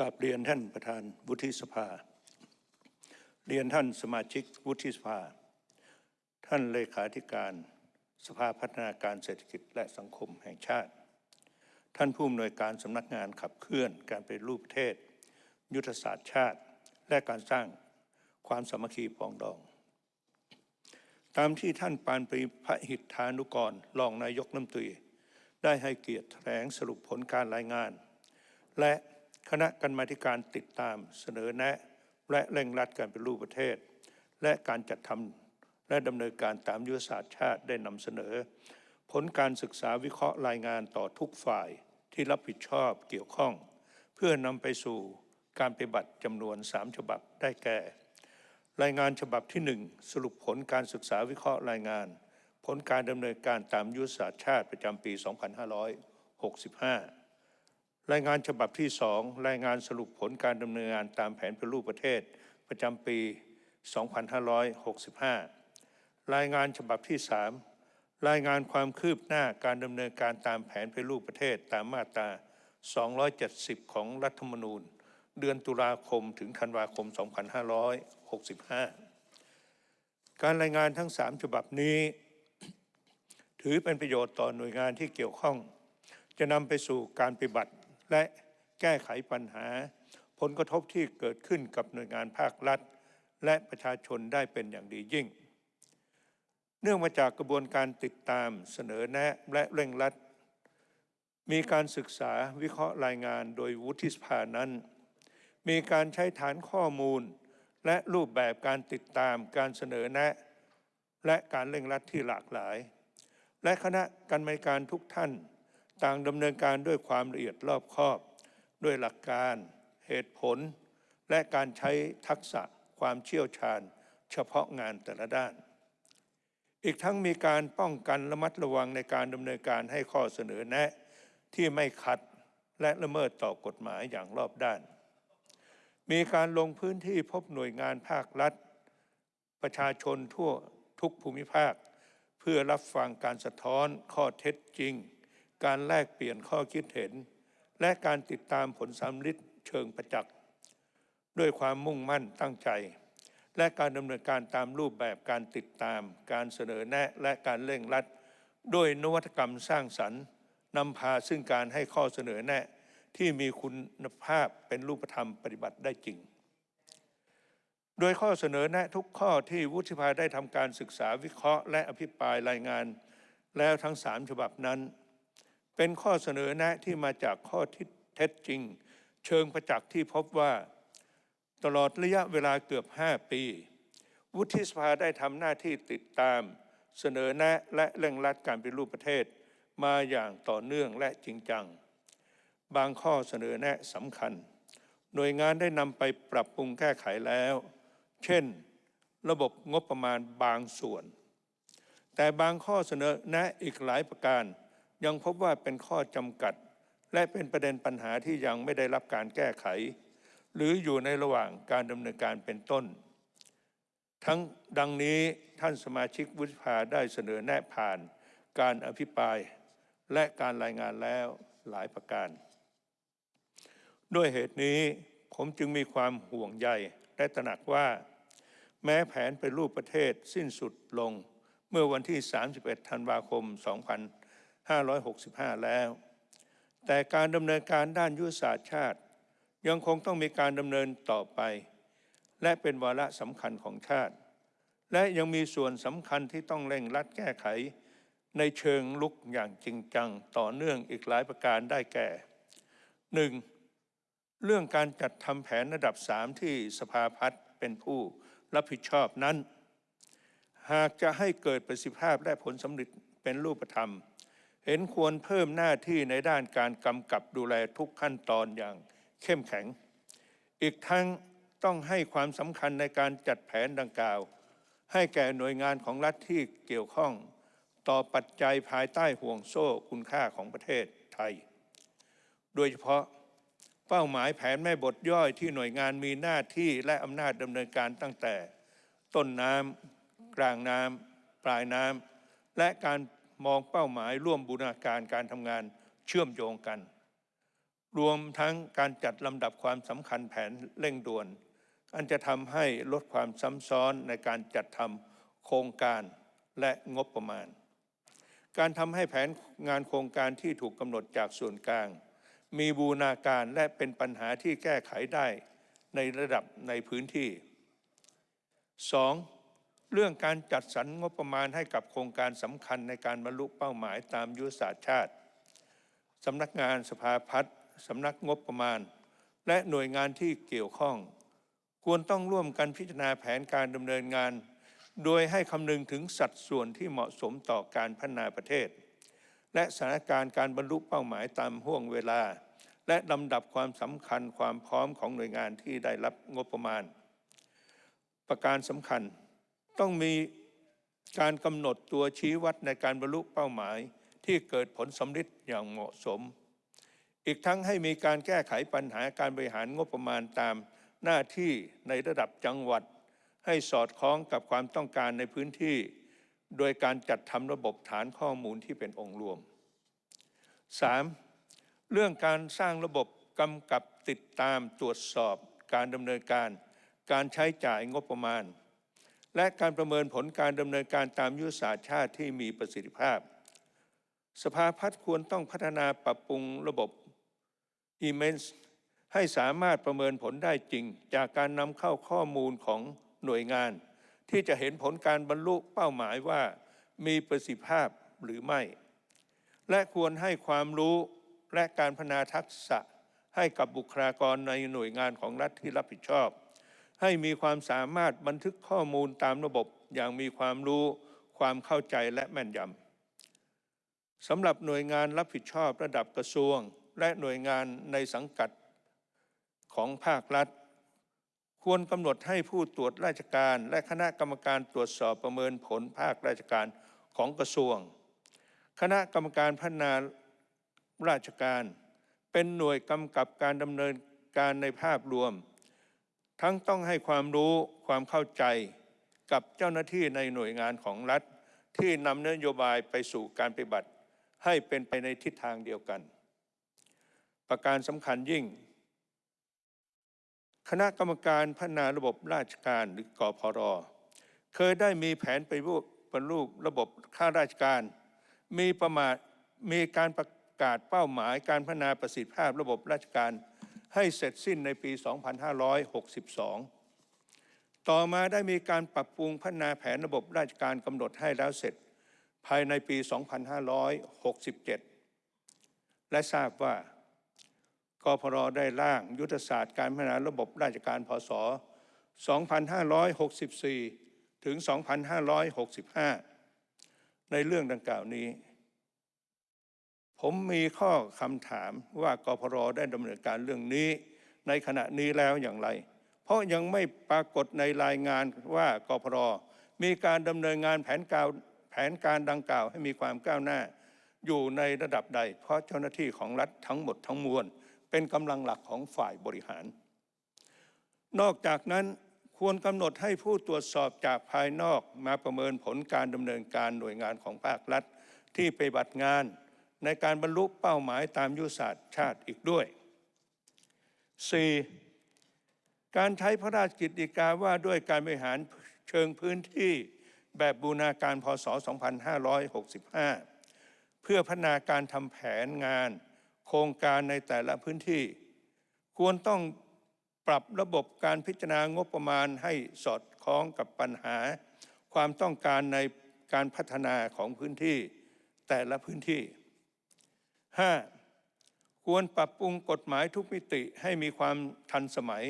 กับเรียนท่านประธานวุฒิสภา เรียนท่านสมาชิกวุฒิสภา ท่านเลขาธิการสภาพัฒนาการเศรษฐกิจและสังคมแห่งชาติ ท่านผู้อำนวยการสำนักงานขับเคลื่อนการเป็นรูปประเทศ ยุทธศาสตร์ชาติ และการสร้างความสามัคคีปองดอง ตามที่ท่านปานปรีพระหิทธานุกรรองนายกรัฐมนตรี ได้ให้เกียรติแถลงสรุปผลการรายงาน และ คณะกรรมาธิการติดตามเสนอแนะ และเร่งรัดการเป็นรูปประเทศ และการจัดทำและดำเนินการตามยุทธศาสตร์ชาติได้นำเสนอ ผลการศึกษาวิเคราะห์รายงานต่อทุกฝ่ายที่รับผิดชอบเกี่ยวข้อง เพื่อนำไปสู่การปฏิบัติจำนวน 3 ฉบับได้แก่ รายงานฉบับที่ 1 สรุปผลการศึกษาวิเคราะห์รายงาน ผลการดำเนินการตามยุทธศาสตร์ชาติประจำปี 2565 รายงานฉบับที่ 2 รายงานสรุปผลการดำเนินงานตามแผนเป็นรูปประเทศประจำปี 2565 รายงานฉบับที่ 3 รายงานความคืบหน้าการดำเนินการตามแผนเป็นรูปประเทศตามมาตรา 270 ของรัฐธรรมนูญ เดือนตุลาคมถึงธันวาคม 2565 การรายงานทั้ง 3 ฉบับนี้ ถือเป็นประโยชน์ต่อหน่วยงานที่เกี่ยวข้อง จะนำไปสู่การปฏิบัติ และแก้ไขปัญหา ผลกระทบที่เกิดขึ้นกับหน่วยงานภาครัฐ และประชาชนได้เป็นอย่างดียิ่ง เนื่องมาจากกระบวนการติดตามเสนอแนะและเร่งรัด มีการศึกษาวิเคราะห์รายงานโดยวุฒิสภานั้น มีการใช้ฐานข้อมูล และรูปแบบการติดตามการเสนอแนะ และการเร่งรัดที่หลากหลาย และคณะกรรมการทุกท่าน ต่างดำเนินการด้วยความละเอียดรอบคอบ ด้วยหลักการ เหตุผล และการใช้ทักษะความเชี่ยวชาญ เฉพาะงานแต่ละด้าน อีกทั้งมีการป้องกันระมัดระวังในการดำเนินการให้ข้อเสนอแนะ ที่ไม่ขัดและละเมิดต่อกฎหมายอย่างรอบด้าน มีการลงพื้นที่พบหน่วยงานภาครัฐ ประชาชนทั่วทุกภูมิภาค เพื่อรับฟังการสะท้อนข้อเท็จจริง การแลกเปลี่ยนข้อคิดเห็น และการติดตามผลสำลิดเชิงประจักษ์ด้วยความมุ่งมั่นตั้งใจ และการดำเนินการตามรูปแบบการติดตาม การเสนอแนะและการเร่งรัด ด้วยนวัตกรรมสร้างสรรค์นำพาซึ่งการให้ข้อเสนอแนะที่มีคุณภาพเป็นรูปธรรมปฏิบัติได้จริง โดยข้อเสนอแนะทุกข้อที่วุฒิภาได้ทำการศึกษาวิเคราะห์ และอภิปรายรายงาน แล้วทั้งสามฉบับนั้น เป็นข้อเสนอแนะที่มาจากข้อที่เท็จจริง เชิงประจักษ์ที่พบว่า ตลอดระยะเวลาเกือบ 5 ปี วุฒิสภาได้ทำหน้าที่ติดตาม เสนอแนะและเร่งรัดการเป็นรูปประเทศ มาอย่างต่อเนื่องและจริงจัง บางข้อเสนอแนะสำคัญ หน่วยงานได้นำไปปรับปรุงแก้ไขแล้ว เช่น ระบบงบประมาณบางส่วน แต่บางข้อเสนอแนะอีกหลายประการ ยังพบว่าเป็นข้อจำกัด และเป็นประเด็นปัญหาที่ยังไม่ได้รับการแก้ไข หรืออยู่ในระหว่างการดำเนินการเป็นต้น ทั้งดังนี้ท่านสมาชิกวุฒิภาได้เสนอแนะผ่าน การอภิปราย และการรายงานแล้วหลายประการ ด้วยเหตุนี้ผมจึงมีความห่วงใยและตระหนักว่า แม้แผนเป็นรูปประเทศสิ้นสุดลงเมื่อวันที่ 31 ธันวาคม 2565 แล้ว แต่การดำเนินการด้านยุทธศาสตร์ชาติ ยังคงต้องมีการดำเนินต่อไป และเป็นวาระสำคัญของชาติ และยังมีส่วนสำคัญที่ต้องเร่งรัดแก้ไข ในเชิงลุกอย่างจริงจังต่อเนื่องอีกหลายประการได้แก่ 1. เรื่องการจัดทำแผนระดับ 3 ที่สภาพัฒน์เป็นผู้รับผิดชอบนั้น หากจะให้เกิดประสิทธิภาพและผลสำเร็จเป็นรูปธรรม เห็นควรเพิ่มหน้าที่ในด้านการกำกับดูแลทุกขั้นตอนอย่างเข้มแข็ง อีกทั้งต้องให้ความสำคัญในการจัดแผนดังกล่าว ให้แก่หน่วยงานของรัฐที่เกี่ยวข้อง ต่อปัจจัยภายใต้ห่วงโซ่คุณค่าของประเทศไทย โดยเฉพาะเป้าหมายแผนแม่บทย่อยที่หน่วยงานมีหน้าที่และอำนาจดำเนินการตั้งแต่ ต้นน้ำกลางน้ำปลายน้ำและการ มองเป้าหมายร่วมบูรณาการการทำงานเชื่อมโยงกัน รวมทั้งการจัดลำดับความสำคัญแผนเร่งด่วน อันจะทำให้ลดความซ้ำซ้อนในการจัดทำโครงการและงบประมาณ การทำให้แผนงานโครงการที่ถูกกำหนดจากส่วนกลาง มีบูรณาการและเป็นปัญหาที่แก้ไขได้ในระดับในพื้นที่ 2. เรื่องการจัดสรรงบประมาณให้กับโครงการสำคัญในการบรรลุเป้าหมายตามยุทธศาสตร์ชาติสำนักงานสภาพัฒน์สำนักงบประมาณ และหน่วยงานที่เกี่ยวข้อง ควรต้องร่วมกันพิจารณาแผนการดำเนินงาน โดยให้คำนึงถึงสัดส่วนที่เหมาะสมต่อการพัฒนาประเทศ และสถานการณ์การบรรลุเป้าหมายตามห่วงเวลา และลำดับความสำคัญความพร้อมของหน่วยงานที่ได้รับงบประมาณ ประการสำคัญ ต้องมีการกำหนดตัวชี้วัดในการบรรลุเป้าหมาย ที่เกิดผลสำฤทธิ์อย่างเหมาะสม อีกทั้งให้มีการแก้ไขปัญหาการบริหารงบประมาณตามหน้าที่ในระดับจังหวัด ให้สอดคล้องกับความต้องการในพื้นที่ โดยการจัดทำระบบฐานข้อมูลที่เป็นองค์รวม 3. เรื่องการสร้างระบบกำกับติดตามตรวจสอบการดำเนินการ การใช้จ่ายงบประมาณ และการประเมินผลการดำเนินการตามยุทธศาสตร์ชาติที่มีประสิทธิภาพ สภาพัฒน์ควรต้องพัฒนาปรับปรุงระบบ e m e n s ให้สามารถประเมินผลได้จริง จากการนำเข้าข้อมูลของหน่วยงาน ที่จะเห็นผลการบรรลุเป้าหมายว่ามีประสิทธิภาพหรือไม่ และควรให้ความรู้และการพัฒนาทักษะให้กับบุคลากรในหน่วยงานของรัฐที่รับผิดชอบ ให้มีความสามารถบันทึกข้อมูลตามระบบอย่างมีความรู้ ความเข้าใจและแม่นยำสำหรับหน่วยงานรับผิดชอบระดับกระทรวง และหน่วยงานในสังกัดของภาครัฐ ควรกำหนดให้ผู้ตรวจราชการ และคณะกรรมการตรวจสอบประเมินผลภาคราชการของกระทรวง คณะกรรมการพัฒนาราชการ เป็นหน่วยกำกับการดำเนินการในภาพรวม ทั้งต้องให้ความรู้ความเข้าใจกับเจ้าหน้าที่ในหน่วยงานของรัฐ ที่นำนโยบายไปสู่การปฏิบัติ ให้เป็นไปในทิศทางเดียวกัน ประการสำคัญยิ่ง คณะกรรมการพัฒนาระบบราชการหรือกพรเคยได้มีแผนไปรูปปฏิรูประบบข้าราชการ มีประมาทมีการประกาศเป้าหมายการพัฒนาประสิทธิภาพระบบราชการ ให้เสร็จสิ้นในปี 2562 ต่อมาได้มีการปรับปรุงพัฒนาแผนระบบราชการกำหนดให้แล้วเสร็จภายในปี 2567 และทราบว่ากพรได้ร่างยุทธศาสตร์การพัฒนาระบบราชการพศ 2564 ถึง 2565 ในเรื่องดังกล่าวนี้ ผมมีข้อคำถามว่ากพรได้ดำเนินการเรื่องนี้ในขณะนี้แล้วอย่างไร เพราะยังไม่ปรากฏในรายงานว่ากพรมีการดำเนินงานแผนการแผนการดังกล่าวให้มีความก้าวหน้า อยู่ในระดับใด เพราะเจ้าหน้าที่ของรัฐทั้งหมดทั้งมวล เป็นกำลังหลักของฝ่ายบริหาร นอกจากนั้นควรกำหนดให้ผู้ตรวจสอบจากภายนอกมาประเมินผลการดำเนินการหน่วยงานของภาครัฐ ที่ไปบัติงาน ในการบรรลุเป้าหมายตามยุทธศาสตร์ชาติอีกด้วย 4. การใช้พระราชกิจฎีกาว่าด้วยการบริหารเชิงพื้นที่แบบบูรณาการพศ 2565 เพื่อพัฒนาการทำแผนงาน โครงการในแต่ละพื้นที่ ควรต้องปรับระบบการพิจารณางบประมาณให้สอดคล้องกับปัญหา ความต้องการในการพัฒนาของพื้นที่แต่ละพื้นที่ 5. ควรปรับปรุงกฎหมายทุกมิติให้มีความทันสมัย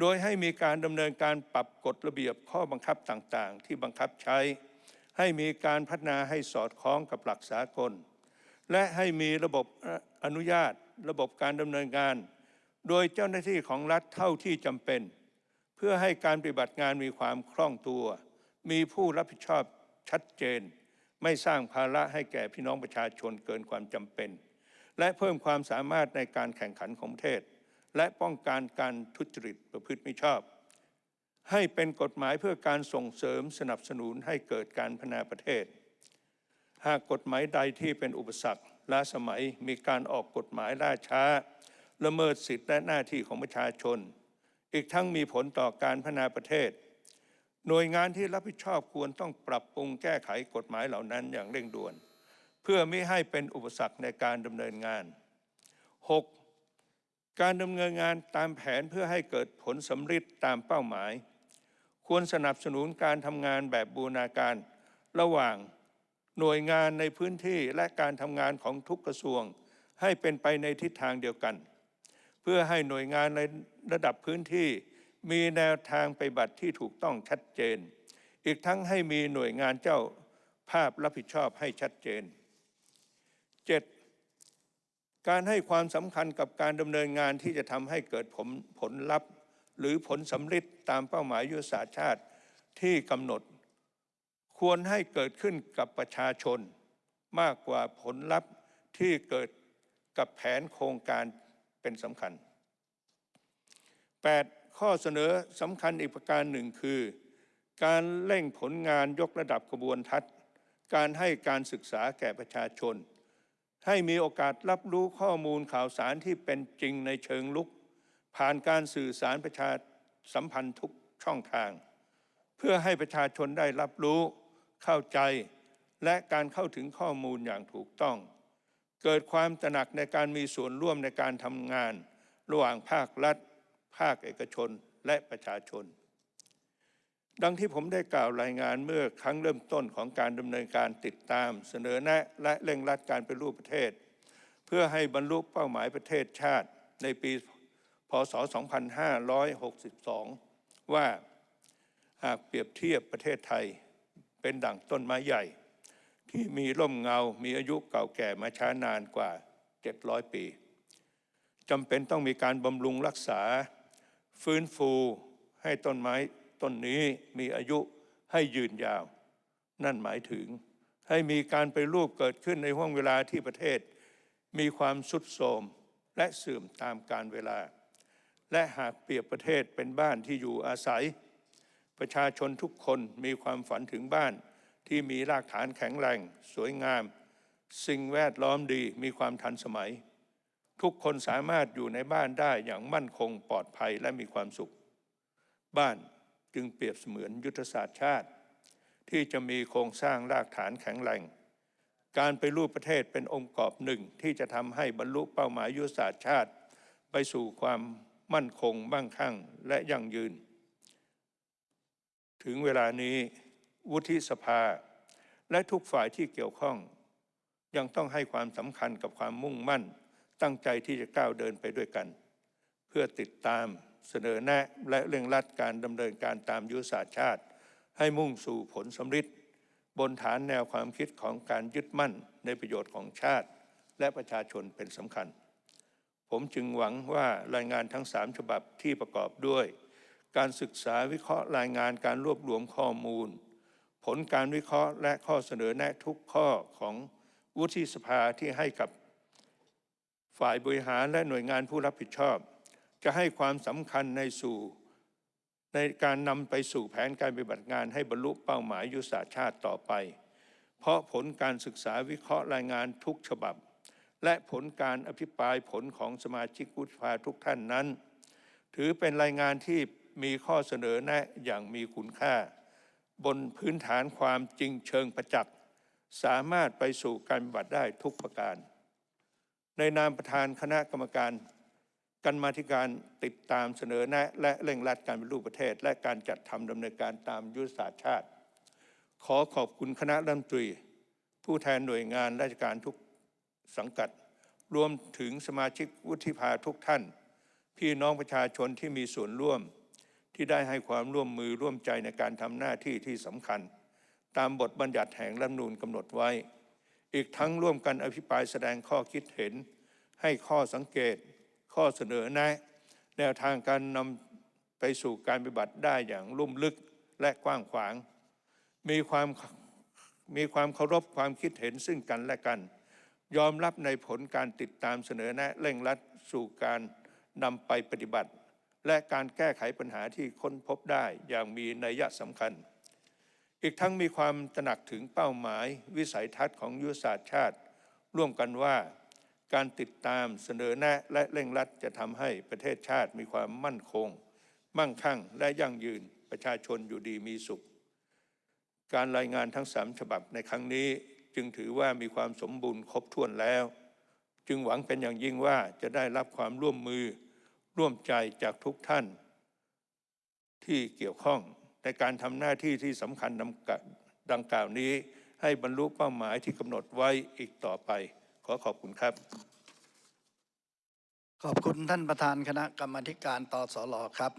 โดยให้มีการดำเนินการปรับกฎระเบียบข้อบังคับต่างๆ ที่บังคับใช้ ให้มีการพัฒนาให้สอดคล้องกับหลักสากล และให้มีระบบอนุญาต ระบบการดำเนินงาน โดยเจ้าหน้าที่ของรัฐเท่าที่จำเป็น เพื่อให้การปฏิบัติงานมีความคล่องตัว มีผู้รับผิดชอบชัดเจน ไม่สร้างภาระให้แก่พี่น้องประชาชนเกินความจำเป็น และเพิ่มความสามารถในการแข่งขันของประเทศ และป้องกันการทุจริตประพฤติมิชอบ ให้เป็นกฎหมายเพื่อการส่งเสริมสนับสนุนให้เกิดการพัฒนาประเทศ หากกฎหมายใดที่เป็นอุปสรรคล้าสมัยมีการออกกฎหมายล่าช้า ละเมิดสิทธิและหน้าที่ของประชาชน อีกทั้งมีผลต่อการพัฒนาประเทศ หน่วยงานที่รับผิดชอบควรต้องปรับปรุงแก้ไขกฎหมายเหล่านั้นอย่างเร่งด่วน เพื่อไม่ให้เป็นอุปสรรคในการดำเนินงาน 6. การดำเนินงานตามแผนเพื่อให้เกิดผลสำเร็จตามเป้าหมาย ควรสนับสนุนการทำงานแบบบูรณาการ ระหว่างหน่วยงานในพื้นที่และการทำงานของทุกกระทรวง ให้เป็นไปในทิศทางเดียวกัน เพื่อให้หน่วยงานในระดับพื้นที่ มีแนวทางไปบัติที่ถูกต้องชัดเจน อีกทั้งให้มีหน่วยงานเจ้าภาพรับผิดชอบให้ชัดเจน 7. การให้ความสำคัญกับการดำเนินงานที่จะทำให้เกิดผลผลลัพธ์ หรือผลสำเร็จตามเป้าหมายยุทธศาสตร์ชาติที่กำหนด ควรให้เกิดขึ้นกับประชาชน มากกว่าผลลัพธ์ที่เกิดกับแผนโครงการเป็นสำคัญ 8. ข้อเสนอสำคัญอีกประการหนึ่งคือ การเร่งผลงานยกระดับกระบวนทัศน์ การให้การศึกษาแก่ประชาชน ให้มีโอกาสรับรู้ข้อมูลข่าวสารที่เป็นจริงในเชิงลุก ผ่านการสื่อสารประชาสัมพันธ์ทุกช่องทาง เพื่อให้ประชาชนได้รับรู้เข้าใจและการเข้าถึงข้อมูลอย่างถูกต้อง เกิดความตระหนักในการมีส่วนร่วมในการทำงาน ระหว่างภาครัฐ ภาคเอกชนและประชาชน ดังที่ผมได้กล่าวรายงานเมื่อครั้งเริ่มต้นของการดำเนินการติดตาม เสนอแนะและเร่งรัดการเป็นรูปประเทศ เพื่อให้บรรลุเป้าหมายประเทศชาติในปีพศ 2562 ว่าหากเปรียบเทียบประเทศไทย เป็นดั่งต้นไม้ใหญ่ ที่มีร่มเงา มีอายุเก่าแก่มาช้านานกว่า 700 ปีจำเป็นต้องมีการบำรุงรักษา ฟื้นฟูให้ต้นไม้ต้นนี้มีอายุให้ยืนยาว นั่นหมายถึง ให้มีการไปรูปเกิดขึ้นในห่วงเวลาที่ประเทศ มีความสุดโทมและเสื่อมตามการเวลา และหากเปรียบประเทศเป็นบ้านที่อยู่อาศัย ประชาชนทุกคนมีความฝันถึงบ้านที่มีรากฐานแข็งแรง สวยงาม สิ่งแวดล้อมดีมีความทันสมัย ทุกคนสามารถอยู่ในบ้านได้อย่างมั่นคงปลอดภัยและมีความสุข บ้านจึงเปรียบเสมือนยุทธศาสตร์ชาติ ที่จะมีโครงสร้างรากฐานแข็งแรงการไปรูปประเทศเป็นองค์ประกอบหนึ่งที่จะทำให้บรรลุเป้าหมายยุทธศาสตร์ชาติ ไปสู่ความมั่นคงมั่งคั่งและยั่งยืน ถึงเวลานี้วุฒิสภา และทุกฝ่ายที่เกี่ยวข้อง ยังต้องให้ความสำคัญกับความมุ่งมั่น ตั้งใจที่จะก้าวเดินไปด้วยกัน เพื่อติดตามเสนอแนะและเร่งรัดการดำเนินการตามยุทธศาสตร์ชาติ ให้มุ่งสู่ผลสำฤทธิ์บนฐานแนวความคิดของการยึดมั่นในประโยชน์ของชาติ และประชาชนเป็นสำคัญ ผมจึงหวังว่ารายงานทั้งสามฉบับที่ประกอบด้วย การศึกษาวิเคราะห์รายงานการรวบรวมข้อมูล ผลการวิเคราะห์และข้อเสนอแนะทุกข้อของวุฒิสภาที่ให้กับ ฝ่ายบริหารและหน่วยงานผู้รับผิดชอบ จะให้ความสำคัญในสู่ในการนำไปสู่แผนการปฏิบัติงานให้บรรลุเป้าหมายยุทธศาสตร์ชาติต่อไป เพราะผลการศึกษาวิเคราะห์รายงานทุกฉบับ และผลการอภิปรายผลของสมาชิกวุฒิสภาทุกท่านนั้น ถือเป็นรายงานที่มีข้อเสนอแนะอย่างมีคุณค่า บนพื้นฐานความจริงเชิงประจักษ์สามารถไปสู่การปฏิบัติได้ทุกประการ ในนามประธานคณะกรรมการกันมาธิการติดตามเสนอแนะและเร่งรัดการเป็นรูปประเทศ และการจัดทำดำเนินการตามยุทธศาสตร์ชาติ ขอขอบคุณคณะรัฐมนตรี ผู้แทนหน่วยงานราชการทุกสังกัด รวมถึงสมาชิกวุฒิภาทุกท่าน พี่น้องประชาชนที่มีส่วนร่วม ที่ได้ให้ความร่วมมือร่วมใจในการทำหน้าที่ที่สำคัญ ตามบทบัญญัติแห่งรัฐธรรมนูญกำหนดไว้ อีกทั้งร่วมกันอภิปรายแสดงข้อคิดเห็น ให้ข้อสังเกต ข้อเสนอแนะ แนวทางการนำไปสู่การปฏิบัติได้อย่างลุ่มลึกและกว้างขวาง มีความมีความเคารพความคิดเห็นซึ่งกันและกัน ยอมรับในผลการติดตามเสนอแนะเร่งรัดสู่การนำไปปฏิบัติ และการแก้ไขปัญหาที่ค้นพบได้อย่างมีนัยยะสำคัญ อีกทั้งมีความตระหนักถึงเป้าหมายวิสัยทัศน์ของยุทธศาสตร์ชาติ ร่วมกันว่า การติดตามเสนอแนะและเร่งรัดจะทำให้ประเทศชาติมีความมั่นคง มั่งคั่งและยั่งยืนประชาชนอยู่ดีมีสุข การรายงานทั้งสามฉบับในครั้งนี้จึงถือว่ามีความสมบูรณ์ครบถ้วนแล้ว จึงหวังเป็นอย่างยิ่งว่าจะได้รับความร่วมมือร่วมใจจากทุกท่าน ที่เกี่ยวข้อง ในการทำหน้าที่ที่สำคัญดังกล่าวดังกล่าวนี้ ให้บรรลุเป้าหมายที่กำหนดไว้อีกต่อไป ขอขอบคุณครับ ขอบคุณท่านประธานคณะกรรมธิการตอสลอครับ